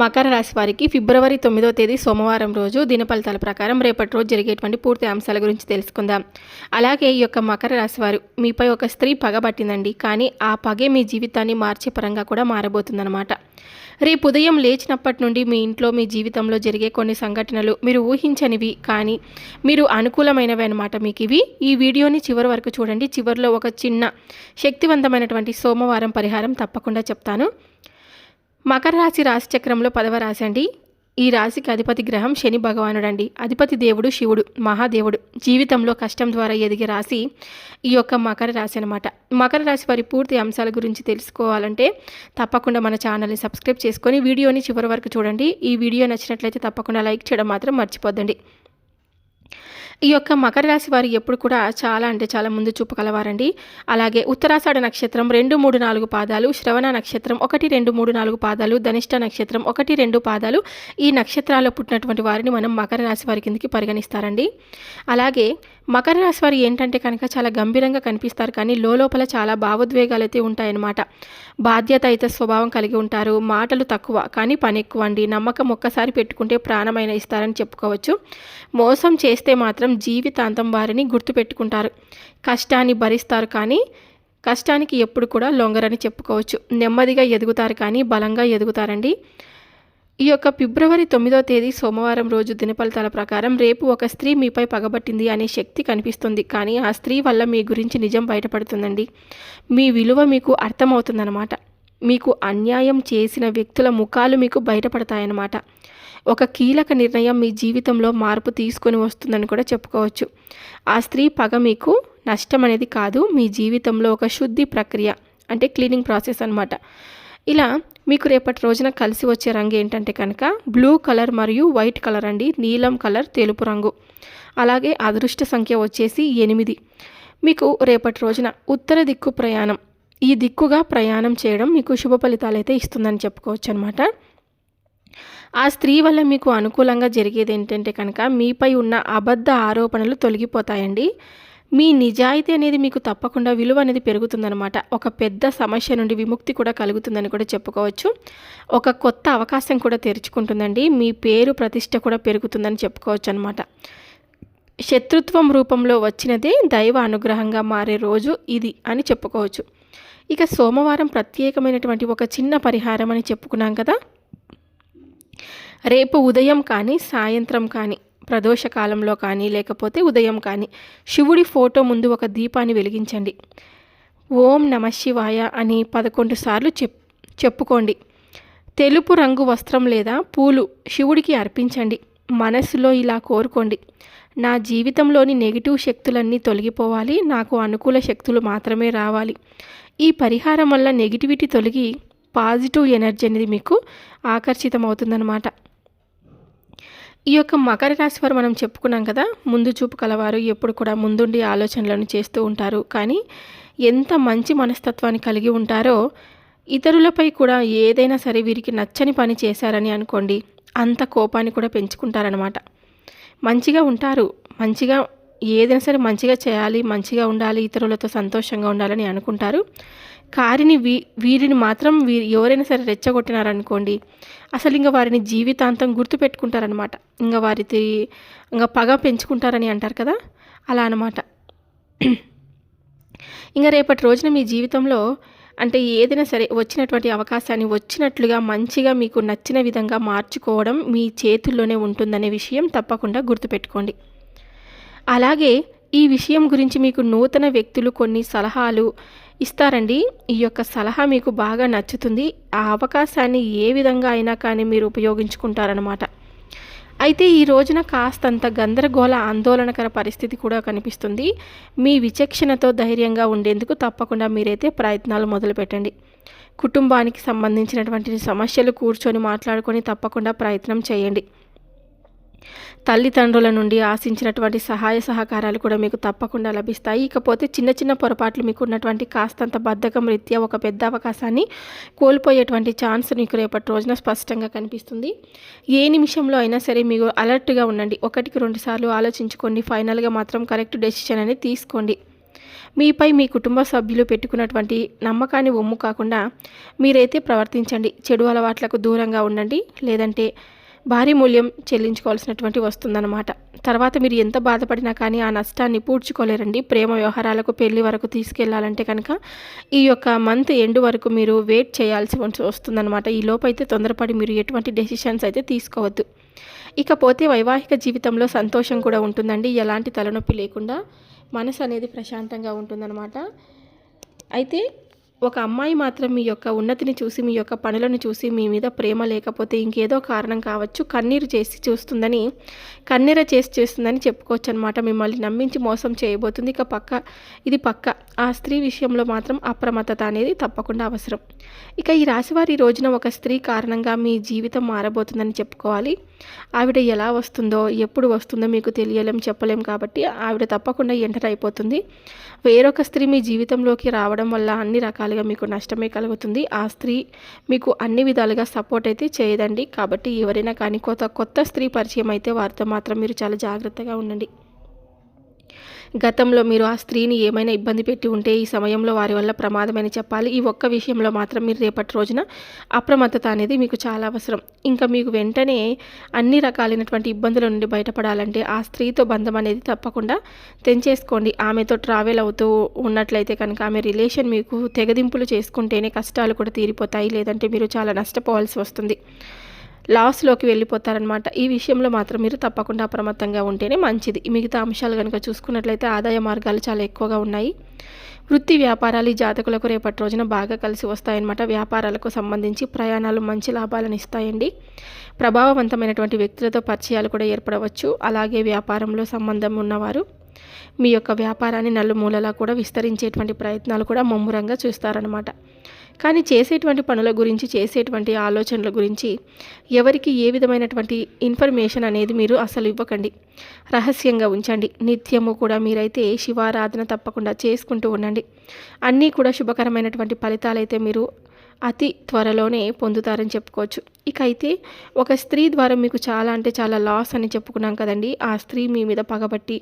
మకర రాశి వారికి ఫిబ్రవరి తొమ్మిదో తేదీ సోమవారం రోజు దిన ఫలితాల ప్రకారం రేపటి రోజు జరిగేటువంటి పూర్తి అంశాల గురించి తెలుసుకుందాం. అలాగే ఈ యొక్క మకర రాశి వారు మీపై ఒక స్త్రీ పగబట్టిందండి కానీ ఆ పగే మీ జీవితాన్ని మార్చే పరంగా కూడా మారబోతుందన్నమాట. రేపు ఉదయం లేచినప్పటి నుండి మీ ఇంట్లో మీ జీవితంలో జరిగే కొన్ని సంఘటనలు మీరు ఊహించనివి కానీ మీరు అనుకూలమైనవి అనమాట మీకు ఇవి. ఈ వీడియోని చివరి వరకు చూడండి. చివరిలో ఒక చిన్న శక్తివంతమైనటువంటి సోమవారం పరిహారం తప్పకుండా చెప్తాను. మకర రాశి రాశిచక్రంలో పదవ రాశి అండి. ఈ రాశికి అధిపతి గ్రహం శని భగవానుడు అండి అధిపతి దేవుడు శివుడు మహాదేవుడు. జీవితంలో కష్టం ద్వారా ఎదిగే రాశి ఈ యొక్క మకర రాశి అనమాట మకర రాశి వారి పూర్తి అంశాల గురించి తెలుసుకోవాలంటే తప్పకుండా మన ఛానల్ని సబ్స్క్రైబ్ చేసుకొని వీడియోని చివరి వరకు చూడండి. ఈ వీడియో నచ్చినట్లయితే తప్పకుండా లైక్ చేయడం మాత్రం మర్చిపోద్దండి. ఈ యొక్క మకర రాశి వారు ఎప్పుడు కూడా చాలా అంటే చాలా ముందు చూపు కలవారండి. అలాగే ఉత్తరాషాఢ నక్షత్రం రెండు మూడు నాలుగు పాదాలు శ్రవణ నక్షత్రం ఒకటి రెండు మూడు నాలుగు పాదాలు ధనిష్ట నక్షత్రం ఒకటి రెండు పాదాలు ఈ నక్షత్రాల్లో పుట్టినటువంటి వారిని మనం మకర రాశి వారి కిందకి పరిగణిస్తారండి. అలాగే మకర రాశి వారు ఏంటంటే కనుక చాలా గంభీరంగా కనిపిస్తారు కానీ లోపల చాలా భావోద్వేగాలు అయితే ఉంటాయన్నమాట. బాధ్యత అయితే స్వభావం కలిగి ఉంటారు మాటలు తక్కువ కానీ పని ఎక్కువ అండి. నమ్మకం ఒక్కసారి పెట్టుకుంటే ప్రాణమైన ఇస్తారని చెప్పుకోవచ్చు. మోసం చేస్తే మాత్రం జీవితాంతం వారిని గుర్తుపెట్టుకుంటారు. కష్టాన్ని భరిస్తారు కానీ కష్టానికి ఎప్పుడు కూడా లొంగరని చెప్పుకోవచ్చు. నెమ్మదిగా ఎదుగుతారు కానీ బలంగా ఎదుగుతారండి. ఈ యొక్క ఫిబ్రవరి తొమ్మిదో తేదీ సోమవారం రోజు దినఫలితాల ప్రకారం రేపు ఒక స్త్రీ మీపై పగబట్టింది అనే శక్తి కనిపిస్తుంది. కానీ ఆ స్త్రీ వల్ల మీ గురించి నిజం బయటపడుతుందండి. మీ విలువ మీకు అర్థమవుతుందన్నమాట. మీకు అన్యాయం చేసిన వ్యక్తుల ముఖాలు మీకు బయటపడతాయన్నమాట. ఒక కీలక నిర్ణయం మీ జీవితంలో మార్పు తీసుకొని వస్తుందని కూడా చెప్పుకోవచ్చు. ఆ స్త్రీ పగ మీకు నష్టం అనేది కాదు మీ జీవితంలో ఒక శుద్ధి ప్రక్రియ అంటే క్లీనింగ్ ప్రాసెస్ అనమాట ఇలా మీకు రేపటి రోజున కలిసి వచ్చే రంగు ఏంటంటే కనుక బ్లూ కలర్ మరియు వైట్ కలర్ అండి నీలం కలర్ తెలుపు రంగు. అలాగే అదృష్ట సంఖ్య వచ్చేసి ఎనిమిది. మీకు రేపటి రోజున ఉత్తర దిక్కు ప్రయాణం ఈ దిక్కుగా ప్రయాణం చేయడం మీకు శుభ ఫలితాలు అయితే ఇస్తుందని చెప్పుకోవచ్చు అనమాట ఆ స్త్రీ వల్ల మీకు అనుకూలంగా జరిగేది ఏంటంటే కనుక మీపై ఉన్న అబద్ధ ఆరోపణలు తొలగిపోతాయండి. మీ నిజాయితీ అనేది మీకు తప్పకుండా విలువ అనేది పెరుగుతుందనమాట ఒక పెద్ద సమస్య నుండి విముక్తి కూడా కలుగుతుందని కూడా చెప్పుకోవచ్చు. ఒక కొత్త అవకాశం కూడా తెరుచుకుంటుందండి. మీ పేరు ప్రతిష్ట కూడా పెరుగుతుందని చెప్పుకోవచ్చు అనమాట శత్రుత్వం రూపంలో వచ్చినదే దైవ అనుగ్రహంగా మారే రోజు ఇది అని చెప్పుకోవచ్చు. ఇక సోమవారం ప్రత్యేకమైనటువంటి ఒక చిన్న పరిహారం అని చెప్పుకున్నాం కదా. రేపు ఉదయం కానీ సాయంత్రం కానీ ప్రదోష కాలంలో కానీ లేకపోతే ఉదయం కానీ శివుడి ఫోటో ముందు ఒక దీపాన్ని వెలిగించండి. ఓం నమ శివాయ అని పదకొండు సార్లు చెప్ చెప్పుకోండి. తెలుపు రంగు వస్త్రం లేదా పూలు శివుడికి అర్పించండి. మనసులో ఇలా కోరుకోండి. నా జీవితంలోని నెగిటివ్ శక్తులన్నీ తొలగిపోవాలి. నాకు అనుకూల శక్తులు మాత్రమే రావాలి. ఈ పరిహారం వల్ల నెగిటివిటీ తొలగి పాజిటివ్ ఎనర్జీ అనేది మీకు ఆకర్షితమవుతుందన్నమాట. ఈ యొక్క మకర రాశి వారు మనం చెప్పుకున్నాం కదా ముందు చూపు కలవారు ఎప్పుడు కూడా ముందుండి ఆలోచనలను చేస్తూ ఉంటారు. కానీ ఎంత మంచి మనస్తత్వాన్ని కలిగి ఉంటారో ఇతరులపై కూడా ఏదైనా సరే వీరికి నచ్చని పని చేశారని అనుకోండి అంత కోపాన్ని కూడా పెంచుకుంటారనమాట మంచిగా ఉంటారు మంచిగా ఏదైనా సరే మంచిగా చేయాలి మంచిగా ఉండాలి ఇతరులతో సంతోషంగా ఉండాలని అనుకుంటారు. కారిని వీ వీరిని మాత్రం వీరి ఎవరైనా సరే రెచ్చగొట్టినారనుకోండి అసలు ఇంకా వారిని జీవితాంతం గుర్తుపెట్టుకుంటారనమాట ఇంకా వారిది ఇంకా పగ పెంచుకుంటారని అంటారు కదా అలా అనమాట ఇంకా రేపటి రోజున మీ జీవితంలో అంటే ఏదైనా సరే వచ్చినటువంటి అవకాశాన్ని వచ్చినట్లుగా మంచిగా మీకు నచ్చిన విధంగా మార్చుకోవడం మీ చేతుల్లోనే ఉంటుందనే విషయం తప్పకుండా గుర్తుపెట్టుకోండి. అలాగే ఈ విషయం గురించి మీకు నూతన వ్యక్తులు కొన్ని సలహాలు ఇస్తారండి. ఈ యొక్క సలహా మీకు బాగా నచ్చుతుంది. ఆ అవకాశాన్ని ఏ విధంగా అయినా కానీ మీరు ఉపయోగించుకుంటారనమాట అయితే ఈ రోజున కాస్తంత గందరగోళ ఆందోళనకర పరిస్థితి కూడా కనిపిస్తుంది. మీ విచక్షణతో ధైర్యంగా ఉండేందుకు తప్పకుండా మీరైతే ప్రయత్నాలు మొదలుపెట్టండి. కుటుంబానికి సంబంధించినటువంటి సమస్యలు కూర్చొని మాట్లాడుకొని తప్పకుండా ప్రయత్నం చేయండి. తల్లిదండ్రుల నుండి ఆశించినటువంటి సహాయ సహకారాలు కూడా మీకు తప్పకుండా లభిస్తాయి. ఇకపోతే చిన్న చిన్న పొరపాట్లు మీకు ఉన్నటువంటి కాస్తంత బద్ధకం రీత్యా ఒక పెద్ద అవకాశాన్ని కోల్పోయేటువంటి ఛాన్స్ మీకు రేపటి రోజున స్పష్టంగా కనిపిస్తుంది. ఏ నిమిషంలో అయినా సరే మీరు అలర్ట్గా ఉండండి. ఒకటికి రెండు సార్లు ఆలోచించుకోండి. ఫైనల్గా మాత్రం కరెక్ట్ డెసిషన్ అనేది తీసుకోండి. మీపై మీ కుటుంబ సభ్యులు పెట్టుకున్నటువంటి నమ్మకాన్ని ఒమ్ము కాకుండా మీరైతే ప్రవర్తించండి. చెడు అలవాట్లకు దూరంగా ఉండండి. లేదంటే భారీ మూల్యం చెల్లించుకోవాల్సినటువంటి వస్తుందన్నమాట. తర్వాత మీరు ఎంత బాధపడినా కానీ ఆ నష్టాన్ని పూడ్చుకోలేరండి. ప్రేమ వ్యవహారాలకు పెళ్ళి వరకు తీసుకెళ్ళాలంటే కనుక ఈ యొక్క మంత్ ఎండ్ వరకు మీరు వెయిట్ చేయాల్సి వస్తుందన్నమాట. ఈ లోపైతే తొందరపడి మీరు ఎటువంటి డెసిషన్స్ అయితే తీసుకోవద్దు. ఇకపోతే వైవాహిక జీవితంలో సంతోషం కూడా ఉంటుందండి. ఎలాంటి తలనొప్పి లేకుండా మనసు అనేది ప్రశాంతంగా ఉంటుందన్నమాట. అయితే ఒక అమ్మాయి మాత్రం మీ యొక్క ఉన్నతిని చూసి మీ యొక్క పనులను చూసి మీ మీద ప్రేమ లేకపోతే ఇంకేదో కారణం కావచ్చు కన్నీరు చేసి చూస్తుందని కన్నీర చేసి చేస్తుందని చెప్పుకోవచ్చు అనమాట మిమ్మల్ని నమ్మించి మోసం చేయబోతుంది. ఇక పక్క ఇది పక్క. ఆ స్త్రీ విషయంలో మాత్రం అప్రమత్తత అనేది తప్పకుండా అవసరం. ఇక ఈ రాశివారి రోజున ఒక స్త్రీ కారణంగా మీ జీవితం మారబోతుందని చెప్పుకోవాలి. ఆవిడ ఎలా వస్తుందో ఎప్పుడు వస్తుందో మీకు తెలియలేం చెప్పలేం కాబట్టి ఆవిడ తప్పకుండా ఎంటర్ అయిపోతుంది. వేరొక స్త్రీ మీ జీవితంలోకి రావడం వల్ల అన్ని రకాలుగా మీకు నష్టమే కలుగుతుంది. ఆ స్త్రీ మీకు అన్ని విధాలుగా సపోర్ట్ అయితే చేయదండి. కాబట్టి ఎవరైనా కానీ కొత్త కొత్త స్త్రీ పరిచయం అయితే వారితో మాత్రం మీరు చాలా జాగ్రత్తగా ఉండండి. గతంలో మీరు ఆ స్త్రీని ఏమైనా ఇబ్బంది పెట్టి ఉంటే ఈ సమయంలో వారి వల్ల ప్రమాదమని చెప్పాలి. ఈ ఒక్క విషయంలో మాత్రం మీరు రేపటి రోజున అప్రమత్తత అనేది మీకు చాలా అవసరం. ఇంకా మీకు వెంటనే అన్ని రకాలైనటువంటి ఇబ్బందుల నుండి బయటపడాలంటే ఆ స్త్రీతో బంధం అనేది తప్పకుండా తెంచేసుకోండి. ఆమెతో ట్రావెల్ అవుతూ ఉన్నట్లయితే కనుక ఆమె రిలేషన్ మీకు తెగదింపులు చేసుకుంటేనే కష్టాలు కూడా తీరిపోతాయి. లేదంటే మీరు చాలా నష్టపోవాల్సి వస్తుంది. లాస్లోకి వెళ్ళిపోతారనమాట ఈ విషయంలో మాత్రం మీరు తప్పకుండా అప్రమత్తంగా ఉంటేనే మంచిది. మిగతా అంశాలు కనుక చూసుకున్నట్లయితే ఆదాయ మార్గాలు చాలా ఎక్కువగా ఉన్నాయి. వృత్తి వ్యాపారాలు ఈ జాతకులకు రేపటి రోజున బాగా కలిసి వస్తాయన్నమాట. వ్యాపారాలకు సంబంధించి ప్రయాణాలు మంచి లాభాలను ఇస్తాయండి. ప్రభావవంతమైనటువంటి వ్యక్తులతో పరిచయాలు కూడా ఏర్పడవచ్చు. అలాగే వ్యాపారంలో సంబంధం ఉన్నవారు మీ యొక్క వ్యాపారాన్ని నలుమూలలా కూడా విస్తరించేటువంటి ప్రయత్నాలు కూడా ముమ్మురంగా చూస్తారనమాట కానీ చేసేటువంటి పనుల గురించి చేసేటువంటి ఆలోచనల గురించి ఎవరికి ఏ విధమైనటువంటి ఇన్ఫర్మేషన్ అనేది మీరు అసలు ఇవ్వకండి. రహస్యంగా ఉంచండి. నిత్యము కూడా మీరైతే శివారాధన తప్పకుండా చేసుకుంటూ ఉండండి. అన్నీ కూడా శుభకరమైనటువంటి ఫలితాలైతే మీరు అతి త్వరలోనే పొందుతారని చెప్పుకోవచ్చు. ఇక అయితే ఒక స్త్రీ ద్వారా మీకు చాలా అంటే చాలా లాస్ అని చెప్పుకున్నాం కదండి. ఆ స్త్రీ మీ మీద పగబట్టి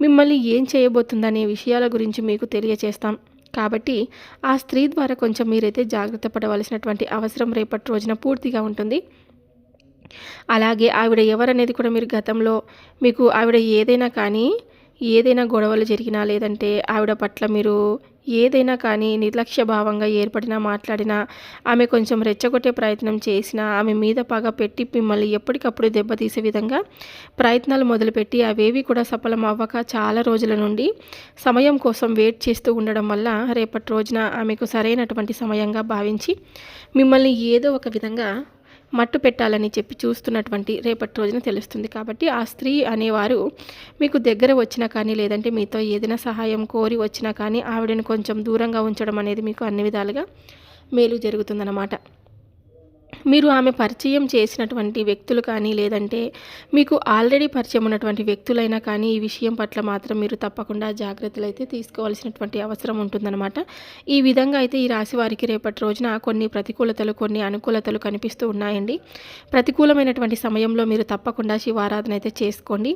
మిమ్మల్ని ఏం చేయబోతుందనే విషయాల గురించి మీకు తెలియచేస్తాం. కాబట్టి ఆ స్త్రీ ద్వారా కొంచెం మీరైతే జాగ్రత్త పడవలసినటువంటి అవసరం రేపటి రోజున పూర్తిగా ఉంటుంది. అలాగే ఆవిడ ఎవరనేది కూడా మీరు గతంలో మీకు ఆవిడ ఏదైనా కానీ ఏదైనా గొడవలు జరిగినా లేదంటే ఆవిడ పట్ల మీరు ఏదైనా కానీ నిర్లక్ష్య భావంగా ఏర్పడినా మాట్లాడినా ఆమె కొంచెం రెచ్చగొట్టే ప్రయత్నం చేసినా ఆమె మీద పగ పెట్టి మిమ్మల్ని ఎప్పటికప్పుడు దెబ్బతీసే విధంగా ప్రయత్నాలు మొదలుపెట్టి అవేవి కూడా సఫలం అవ్వక చాలా రోజుల నుండి సమయం కోసం వెయిట్ చేస్తూ ఉండడం వల్ల రేపటి రోజున ఆమెకు సరైనటువంటి సమయంగా భావించి మిమ్మల్ని ఏదో ఒక విధంగా మట్టు పెట్టాలని చెప్పి చూస్తున్నటువంటి రేపటి రోజున తెలుస్తుంది. కాబట్టి ఆ స్త్రీ అనేవారు మీకు దగ్గర వచ్చినా కానీ లేదంటే మీతో ఏదైనా సహాయం కోరి వచ్చినా కానీ ఆవిడని కొంచెం దూరంగా ఉంచడం అనేది మీకు అన్ని విధాలుగా మేలు జరుగుతుందన్నమాట. మీరు ఆమె పరిచయం చేసినటువంటి వ్యక్తులు కానీ లేదంటే మీకు ఆల్రెడీ పరిచయం ఉన్నటువంటి వ్యక్తులైనా కానీ ఈ విషయం పట్ల మాత్రం మీరు తప్పకుండా జాగ్రత్తలు అయితే తీసుకోవాల్సినటువంటి అవసరం ఉంటుందన్నమాట. ఈ విధంగా అయితే ఈ రాశి వారికి రేపటి రోజున కొన్ని ప్రతికూలతలు కొన్ని అనుకూలతలు కనిపిస్తూ ఉన్నాయండి. ప్రతికూలమైనటువంటి సమయంలో మీరు తప్పకుండా శివారాధన అయితే చేసుకోండి.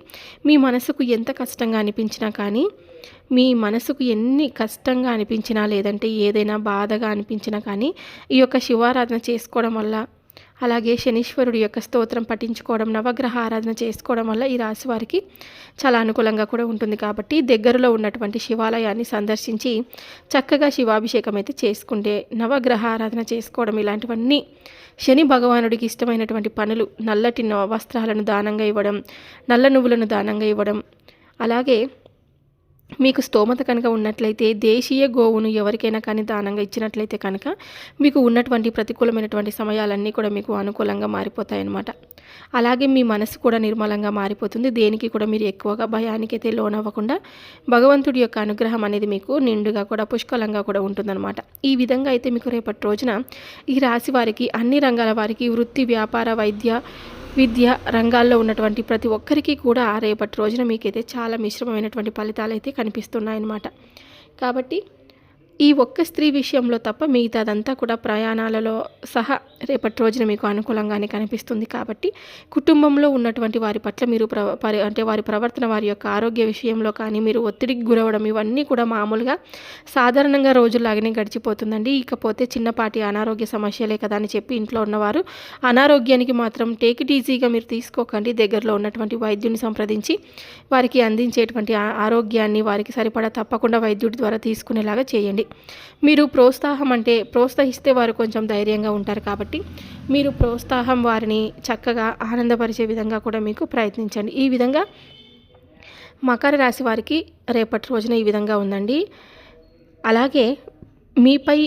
మీ మనసుకు ఎంత కష్టంగా అనిపించినా కానీ మీ మనసుకు ఎన్ని కష్టంగా అనిపించినా లేదంటే ఏదైనా బాధగా అనిపించినా కానీ ఈ యొక్క శివారాధన చేసుకోవడం వల్ల అలాగే శనీశ్వరుడి యొక్క స్తోత్రం పఠించుకోవడం నవగ్రహ ఆరాధన చేసుకోవడం వల్ల ఈ రాశి వారికి చాలా అనుకూలంగా కూడా ఉంటుంది. కాబట్టి దగ్గరలో ఉన్నటువంటి శివాలయాన్ని సందర్శించి చక్కగా శివాభిషేకం అయితే చేసుకుంటే నవగ్రహ ఆరాధన చేసుకోవడం ఇలాంటివన్నీ శని భగవానుడికి ఇష్టమైనటువంటి పనులు నల్లటి వస్త్రాలను దానంగా ఇవ్వడం నల్ల నువ్వులను దానంగా ఇవ్వడం అలాగే మీకు స్తోమత కనుక ఉన్నట్లయితే దేశీయ గోవును ఎవరికైనా కానీ దానంగా ఇచ్చినట్లయితే కనుక మీకు ఉన్నటువంటి ప్రతికూలమైనటువంటి సమయాలన్నీ కూడా మీకు అనుకూలంగా మారిపోతాయన్నమాట. అలాగే మీ మనసు కూడా నిర్మలంగా మారిపోతుంది. దేనికి కూడా మీరు ఎక్కువగా భయానికైతే లోనవ్వకుండా భగవంతుడి యొక్క అనుగ్రహం అనేది మీకు నిండుగా కూడా పుష్కలంగా కూడా ఉంటుందన్నమాట. ఈ విధంగా అయితే మీకు రేపటి రోజున ఈ రాశి వారికి అన్ని రంగాల వారికి వృత్తి వ్యాపార వైద్య విద్య రంగాల్లో ఉన్నటువంటి ప్రతి ఒక్కరికి కూడా రేపటి రోజున మీకైతే చాలా మిశ్రమమైనటువంటి ఫలితాలు అయితే కనిపిస్తున్నాయన్నమాట. కాబట్టి ఈ ఒక్క స్త్రీ విషయంలో తప్ప మిగతాదంతా కూడా ప్రయాణాలలో సహా రేపటి రోజున మీకు అనుకూలంగానే కనిపిస్తుంది కాబట్టి కుటుంబంలో ఉన్నటువంటి వారి పట్ల మీరు ప్ర అంటే వారి ప్రవర్తన వారి యొక్క ఆరోగ్య విషయంలో కానీ మీరు ఒత్తిడికి గురవడం ఇవన్నీ కూడా మామూలుగా సాధారణంగా రోజులాగానే గడిచిపోతుందండి. ఇకపోతే చిన్నపాటి అనారోగ్య సమస్యలే కదా అని చెప్పి ఇంట్లో ఉన్నవారు అనారోగ్యానికి మాత్రం టేక్ ఇట్ ఈజీగా మీరు తీసుకోకండి. దగ్గరలో ఉన్నటువంటి వైద్యుని సంప్రదించి వారికి అందించేటువంటి ఆరోగ్యాన్ని వారికి సరిపడా తప్పకుండా వైద్యుడి ద్వారా తీసుకునేలాగా చేయండి. మీరు ప్రోత్సాహం అంటే ప్రోత్సహిస్తే వారు కొంచెం ధైర్యంగా ఉంటారు కాబట్టి మీరు ప్రోత్సాహం వారిని చక్కగా ఆనందపరిచే విధంగా కూడా మీకు ప్రయత్నించండి. ఈ విధంగా మకర రాశి వారికి రేపటి రోజున ఈ విధంగా ఉందండి. అలాగే మీపై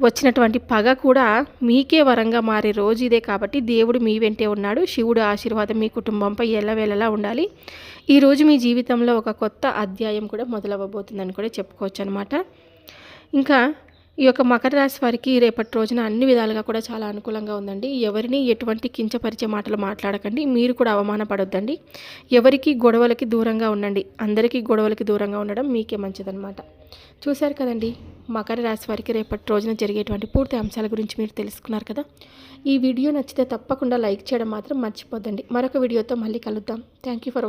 వచ్చినటువంటి పగ కూడా మీకే వరంగా మారే రోజు ఇదే కాబట్టి దేవుడు మీ వెంటే ఉన్నాడు. శివుడు ఆశీర్వాదం మీ కుటుంబంపై ఎల్లవేళలా ఉండాలి. ఈరోజు మీ జీవితంలో ఒక కొత్త అధ్యాయం కూడా మొదలవ్వబోతుందని కూడా చెప్పుకోవచ్చు అనమాట ఇంకా ఈ యొక్క మకర రాశి వారికి రేపటి రోజున అన్ని విధాలుగా కూడా చాలా అనుకూలంగా ఉందండి. ఎవరిని ఎటువంటి కించపరిచే మాటలు మాట్లాడకండి. మీరు కూడా అవమానపడొద్దండి. ఎవరికి గొడవలకి దూరంగా ఉండండి. అందరికీ గొడవలకి దూరంగా ఉండడం మీకే మంచిదన్నమాట. చూశారు కదండి మకర రాశి వారికి రేపటి రోజున జరిగేటువంటి పూర్తి అంశాల గురించి మీరు తెలుసుకున్నారు కదా. ఈ వీడియో నచ్చితే తప్పకుండా లైక్ చేయడం మాత్రం మర్చిపోద్దండి. మరొక వీడియోతో మళ్ళీ కలుద్దాం. Thank you for